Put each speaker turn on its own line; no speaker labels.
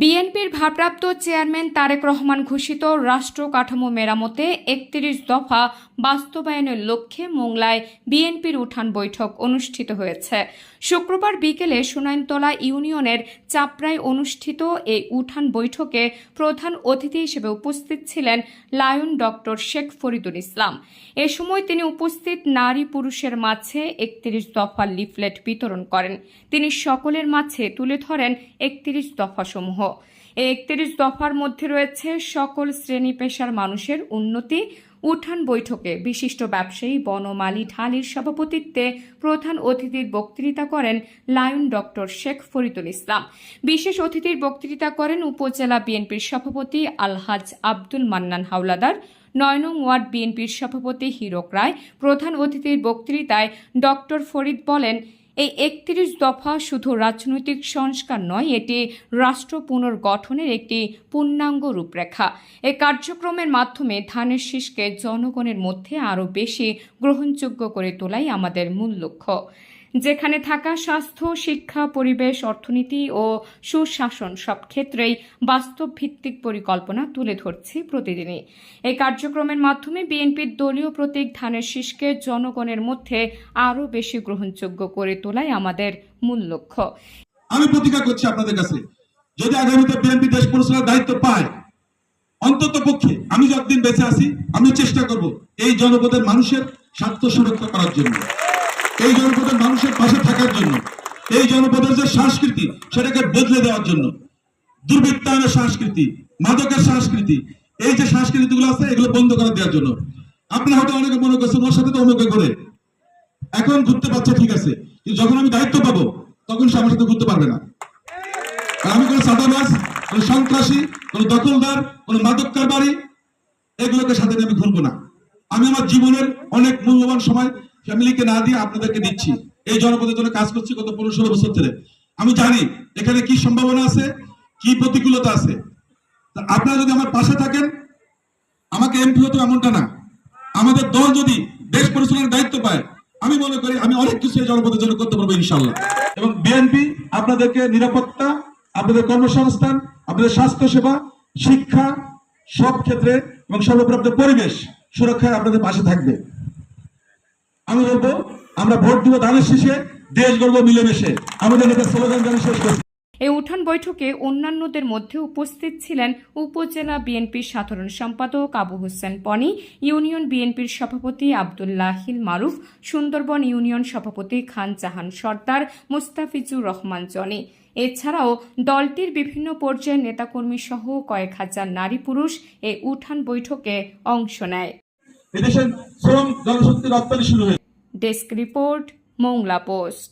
বিএনপির ভারপ্রাপ্ত চেয়ারম্যান তারেক রহমান ঘোষিত রাষ্ট্র কাঠামো মেরামতে একত্রিশ দফা বাস্তবায়নের লক্ষ্যে মোংলায় বিএনপির উঠান বৈঠক অনুষ্ঠিত হয়েছে। শুক্রবার বিকেলে সুনাইনতলা ইউনিয়নের চাপড়ায় অনুষ্ঠিত এই উঠান বৈঠকে প্রধান অতিথি হিসেবে উপস্থিত ছিলেন লায়ন ডক্টর শেখ ফরিদুল ইসলাম। এ সময় তিনি উপস্থিত নারী পুরুষের মাঝে একত্রিশ দফা লিফলেট বিতরণ করেন। তিনি সকলের মাঝে তুলে ধরেন একত্রিশ দফাসমূহ। একত্রিশ দফার মধ্যে রয়েছে সকল শ্রেণি পেশার মানুষের উন্নতি। উঠান বৈঠকে বিশিষ্ট ব্যবসায়ী বনমালী ঢালির সভাপতিত্বে প্রধান অতিথির বক্তৃতা করেন লায়ন ডক্টর শেখ ফরিদুল ইসলাম। বিশেষ অতিথির বক্তৃতা করেন উপজেলা বিএনপির সভাপতি আলহাজ আব্দুল মান্নান হাওলাদার, নয় নং ওয়ার্ড বিএনপির সভাপতি হীরক রায়। প্রধান অতিথির বক্তৃতায় ডক্টর ফরিদ বলেন এই একত্রিশ দফা শুধু রাজনৈতিক সংস্কার নয়, এটি রাষ্ট্র পুনর্গঠনের একটি পূর্ণাঙ্গ রূপরেখা। এ কার্যক্রমের মাধ্যমে ধানের শীষকে জনগণের মধ্যে আরও বেশি গ্রহণযোগ্য করে তোলাই আমাদের মূল লক্ষ্য। যেখানে থাকা স্বাস্থ্য, শিক্ষা, পরিবেশ, অর্থনীতি ও সুশাসন সব ক্ষেত্রেই বাস্তব ভিত্তিক পরিকল্পনা তুলে ধরছি প্রতিদিনই। এই কার্যক্রমের মাধ্যমে বিএনপির দলীয় প্রতীক ধানের শীষকে জনগণের মধ্যে আরও বেশি গ্রহণযোগ্য করে তোলাই আমাদের মূল লক্ষ্য।
আমি প্রতিজ্ঞা করছি আপনাদের কাছে, যদি আগামীতে বিএনপি দেশ পরিচালনার দায়িত্ব পায়, অন্তত পক্ষে আমি যতদিন বেঁচে আছি, আমি চেষ্টা করব এই জনপদের মানুষের স্বার্থ সুরক্ষা করার জন্য। এই জনপদের মানুষের পাশে থাকার জন্য, এই জনপদের যে সংস্কৃতি, সেটাকে বদলে দেওয়ার জন্য, দুর্বৃত্তায়নের সংস্কৃতি, মাদকের সংস্কৃতি, এই যে সংস্কৃতিগুলো আছে, এগুলো বন্ধ করে দেওয়ার জন্য। আপনি হয়তো অনেকে মনে করছেন, ওর সাথে তো অমুকে করে। এখন ঘুরতে পারছে, ঠিক আছে। কিন্তু যখন আমি দায়িত্ব পাবো, তখন সে আমার সাথে ঘুরতে পারবে না। আমি কোনো সাদাবাজ কোনো সন্ত্রাসী, কোনো দখলদার, কোনো মাদক কারবারি, এগুলোকে সাথে নিয়ে আমি ঘুরবো না। আমি আমার জীবনের অনেক মূল্যবান সময় ফ্যামিলিকে না দিয়ে আপনাদেরকে দিচ্ছি। এই জনপদের জন্য কাজ করছি গত পনেরো ষোলো বছর ধরে। আমি জানি এখানে কি সম্ভাবনা আছে, কি প্রতিকূলতা আছে। আপনারা যদি আমার পাশে থাকেন, আমাকে এমপি হতে এমনটা না। আমাদের দল যদি দেশ পরিচালনার দায়িত্ব পায়, আমি মনে করি আমি অনেক কিছু এই জনপদের জন্য করতে পারব ইনশাল্লাহ এবং বিএনপি আপনাদেরকে নিরাপত্তা, আপনাদের কর্মসংস্থান, আপনাদের স্বাস্থ্য সেবা শিক্ষা, সব ক্ষেত্রে এবং সর্বপ্রাপ্ত পরিবেশ সুরক্ষায় আপনাদের পাশে থাকবে। আমি বলব আমরা ভোট দিব ধানের শীষে দেশ গর্ব মিলেমিশে। আমাদের নেতা স্লোগান জানিয়ে শেষ করছি।
এই উঠান বৈঠকে অন্যান্যদের মধ্যে উপস্থিত ছিলেন উপজেলা বিএনপির সাধারণ সম্পাদক আবু হোসেন পনি ইউনিয়ন বিএনপির সভাপতি আবদুল্লাহিল মারুফ সুন্দরবন ইউনিয়ন সভাপতি খান জাহান সর্দার মুস্তাফিজুর রহমান জনি। এছাড়াও দলটির বিভিন্ন পর্যায়ের নেতাকর্মী সহ কয়েক হাজার নারী পুরুষ এই উঠান বৈঠকে অংশ নেয়।
এদেশের শ্রম জনশক্তি রপ্তানি শুরু হয়েছে।
Desk report Mongla post